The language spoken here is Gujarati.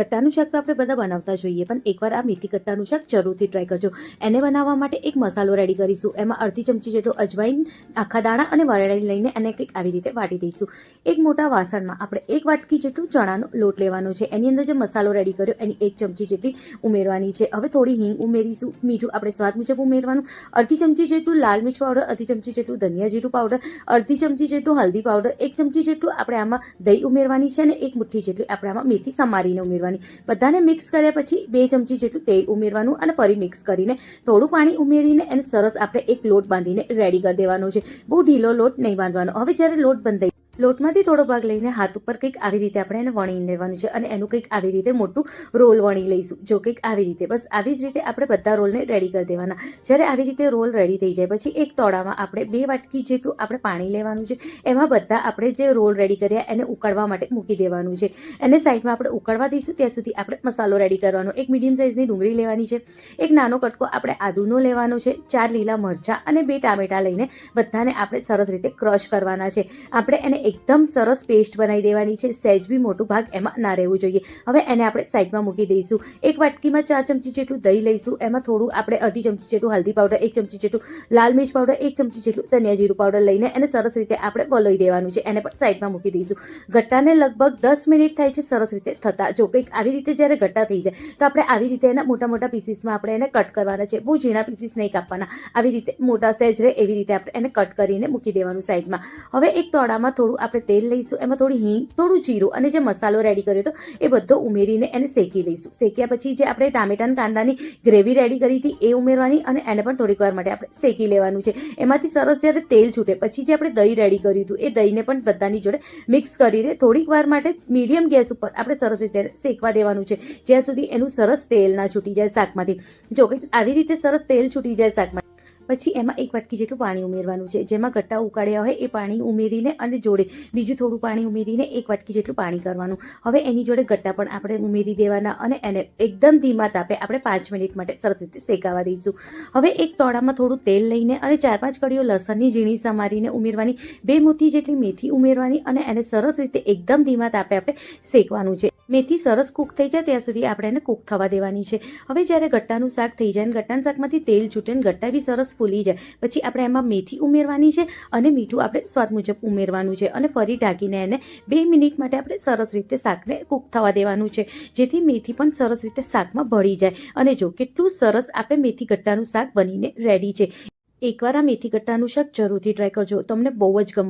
કટ્ટાનું શાક તો આપણે બધા બનાવતા જોઈએ, પણ એકવાર આ મેથી કટ્ટાનું શાક જરૂરથી ટ્રાય કરજો. એને બનાવવા માટે એક મસાલો રેડી કરીશું. એમાં અડધી ચમચી જેટલો અજવાઈન આખા દાણા અને વરાળી લઈને એને કંઈક આવી રીતે વાટી દઈશું. એક મોટા વાસણમાં આપણે એક વાટકી જેટલું ચણાનો લોટ લેવાનો છે. એની અંદર જે મસાલો રેડી કર્યો, એની એક ચમચી જેટલી ઉમેરવાની છે. હવે થોડી હિંગ ઉમેરીશું. મીઠું, આપણે સ્વાદ મુજબ ઉમેરવાનું. અડધી ચમચી જેટલું લાલ મિર્ચ પાવડર અડધી ચમચી જેટલું ધનિયા જીરું પાવડર અડધી ચમચી જેટલું હલ્દી પાવડર એક ચમચી જેટલું આપણે આમાં દહીં ઉમેરવાની છે અને એક મુઠ્ઠી જેટલી આપણે આમાં મેથી સમારીને ઉમેરવાની બધાને મિક્સ કર્યા પછી બે ચમચી જેટલું તેલ ઉમેરવાનું અને ફરી મિક્સ કરીને થોડું પાણી ઉમેરીને એને સરસ આપણે એક લોટ બાંધીને રેડી કરી દેવાનો છે. બહુ ઢીલો લોટ નહીં બાંધવાનો. હવે જ્યારે લોટ બંધાઈ લોટમાંથી થોડો ભાગ લઈને હાથ ઉપર કંઈક આવી રીતે આપણે એને વણી લેવાનું છે અને એનું કંઈક આવી રીતે મોટું રોલ વણી લઈશું. જો કંઈક આવી રીતે, બસ આવી જ રીતે આપણે બધા રોલને રેડી કરી દેવાના. જ્યારે આવી રીતે રોલ રેડી થઈ જાય, પછી એક તોડામાં આપણે બે વાટકી જેટલું આપણે પાણી લેવાનું છે. એમાં બધા આપણે જે રોલ રેડી કર્યા એને ઉકાળવા માટે મૂકી દેવાનું છે. એને સાઈડમાં આપણે ઉકળવા દઈશું, ત્યાં સુધી આપણે મસાલો રેડી કરવાનો. એક મીડિયમ સાઇઝની ડુંગળી લેવાની છે. એક નાનો કટકો આપણે આદુનો લેવાનો છે, ચાર લીલા મરચાં અને બે ટામેટા લઈને બધાને આપણે સરસ રીતે ક્રશ કરવાના છે. આપણે એને એકદમ સરસ પેસ્ટ બનાવી દેવાની છે. સહેજ બી મોટું ભાગ એમાં ના રહેવું જોઈએ. હવે એને આપણે સાઈડમાં મૂકી દઈશું. એક વાટકીમાં ચાર ચમચી જેટલું દહીં લઈશું. એમાં થોડું આપણે અડધી ચમચી જેટલું હલ્દી પાવડર એક ચમચી જેટલું લાલ મિર્ચ પાવડર એક ચમચી જેટલું ધનિયા જીરું પાવડર લઈને એને સરસ રીતે આપણે વલોઈ દેવાનું છે. એને પણ સાઈડમાં મૂકી દઈશું. ગટ્ટાને લગભગ દસ મિનિટ થાય છે સરસ રીતે થતા. જો કંઈક આવી રીતે જ્યારે ગટ્ટા થઈ જાય, તો આપણે આવી રીતે એના મોટા મોટા પીસીસમાં આપણે એને કટ કરવાના છે. બહુ ઝીણા પીસીસ નહીં કાપવાના. આવી રીતે મોટા સહેજ રહે એવી રીતે આપણે એને કટ કરીને મૂકી દેવાનું સાઈડમાં. હવે એક તોડામાં થોડું આપણે તેલ લઈશું, એમાં થોડી હિંગ, થોડું જીરું અને જે મસાલો રેડી કર્યો હતો, એ બધો ઉમેરીને એને શેકી લઈશું. શેક્યા પછી જે આપણે ટામેટાના કાંદાની ગ્રેવી રેડી કરી હતી, એ ઉમેરવાની અને એને પણ થોડીક વાર માટે આપણે શેકી લેવાનું છે. એમાંથી સરસ જ્યારે તેલ છૂટે, પછી જે આપણે દહીં રેડી કર્યું હતું, એ દહીંને પણ બધાની જોડે મિક્સ કરીને થોડીક વાર માટે મીડિયમ ગેસ ઉપર આપણે સરસ રીતે શેકવા દેવાનું છે. જ્યાં સુધી એનું સરસ તેલ ના છૂટી જાય શાકમાંથી. જો કંઈક આવી રીતે સરસ તેલ છૂટી જાય શાકમાં પછી એમાં એક વાટકી જેટલું પાણી ઉમેરવાનું છે. જેમાં ગટ્ટા ઉકાળ્યા હોય એ પાણી ઉમેરીને અને જોડે બીજું થોડું પાણી ઉમેરીને એક વાટકી જેટલું પાણી કરવાનું. હવે એની જોડે ગટ્ટા પણ આપણે ઉમેરી દેવાના અને એને એકદમ ધીમા તાપે આપણે પાંચ મિનિટ માટે સરસ રીતે શેકાવા દઈશું. હવે એક તોડામાં થોડું તેલ લઈને અને ચાર પાંચ કડીઓ લસણની ઝીણી સમારીને ઉમેરવાની, બે મુઠ્ઠી જેટલી મેથી ઉમેરવાની અને એને સરસ રીતે એકદમ ધીમા તાપે આપણે શેકવાનું છે. મેથી સરસ કૂક થઈ જાય ત્યાં સુધી આપણે એને કૂક થવા દેવાની છે. હવે જ્યારે ગટ્ટાનું શાક થઈ જાય અને ગટ્ટાના શાકમાંથી તેલ છૂટે ગટ્ટા બી સરસ ફૂલી જાય, પછી આપણે એમાં મેથી ઉમેરવાની છે અને મીઠું આપણે સ્વાદ મુજબ ઉમેરવાનું છે અને ફરી ઢાંકીને એને બે મિનિટ માટે આપણે સરસ રીતે શાકને કૂક થવા દેવાનું છે, જેથી મેથી પણ સરસ રીતે શાકમાં ભળી જાય. અને જો કેટલું સરસ આપણે મેથી ગટ્ટાનું શાક બનીને રેડી છે. એકવાર આ મેથી ગટ્ટાનું શાક જરૂરથી ટ્રાય કરજો. તમને બહુ જ ગમ